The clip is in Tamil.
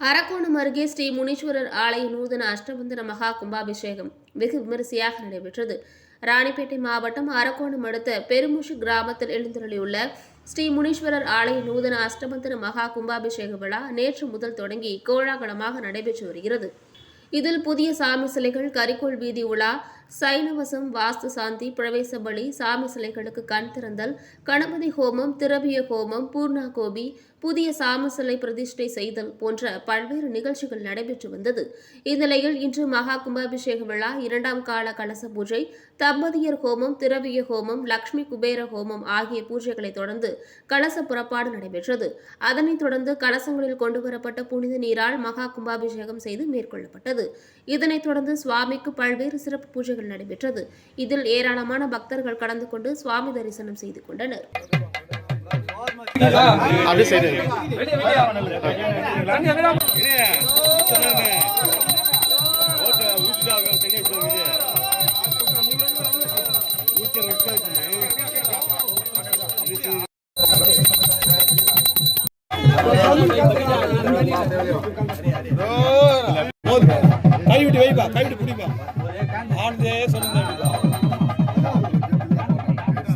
அரக்கோணம் அருகே ஸ்ரீ முனீஸ்வரர் ஆலய நூதன அஷ்டபந்தன மகா கும்பாபிஷேகம் வெகு விமரிசையாக நடைபெற்றது. ராணிப்பேட்டை மாவட்டம் அரக்கோணம் அடுத்த பெருமுஷு கிராமத்தில் எழுந்தருளியுள்ள ஸ்ரீ முனீஸ்வரர் ஆலய நூதன அஷ்டபந்தன மகா கும்பாபிஷேக விழா நேற்று முதல் தொடங்கி கோலாகலமாக நடைபெற்று வருகிறது. இதில் புதிய சாமி சிலைகள் கரிக்கோள் வீதி உலா சைனவசம் வாஸ்து சாந்தி பிரவேச பலி சாமி சிலைகளுக்கு கண் திறந்தல் கணபதி ஹோமம் திரவிய ஹோமம் பூர்ணா கோபி புதிய சாமி சிலை பிரதிஷ்டை செய்தல் போன்ற பல்வேறு நிகழ்ச்சிகள் நடைபெற்று வந்தது. இந்நிலையில் இன்று மகா கும்பாபிஷேக விழா இரண்டாம் கால கலச பூஜை தம்பதியர் ஹோமம் திரவிய ஹோமம் லக்ஷ்மி குபேர ஹோமம் ஆகிய பூஜைகளை தொடர்ந்து கலச புறப்பாடு நடைபெற்றது. அதனைத் தொடர்ந்து கலசங்களில் கொண்டு வரப்பட்ட புனித நீரால் மகா கும்பாபிஷேகம் செய்து மேற்கொள்ளப்பட்டது. இதனைத் தொடர்ந்து சுவாமிக்கு பல்வேறு சிறப்பு நிகழ்ச்சிகள் நடைபெற்றது இதில் ஏராளமான பக்தர்கள் கலந்து கொண்டு சுவாமி தரிசனம் செய்து கொண்டனர் அப்படியே கைட்டு வைப்பா கைட்டு பிடிப்பா. ஆனதே சொல்லுங்க.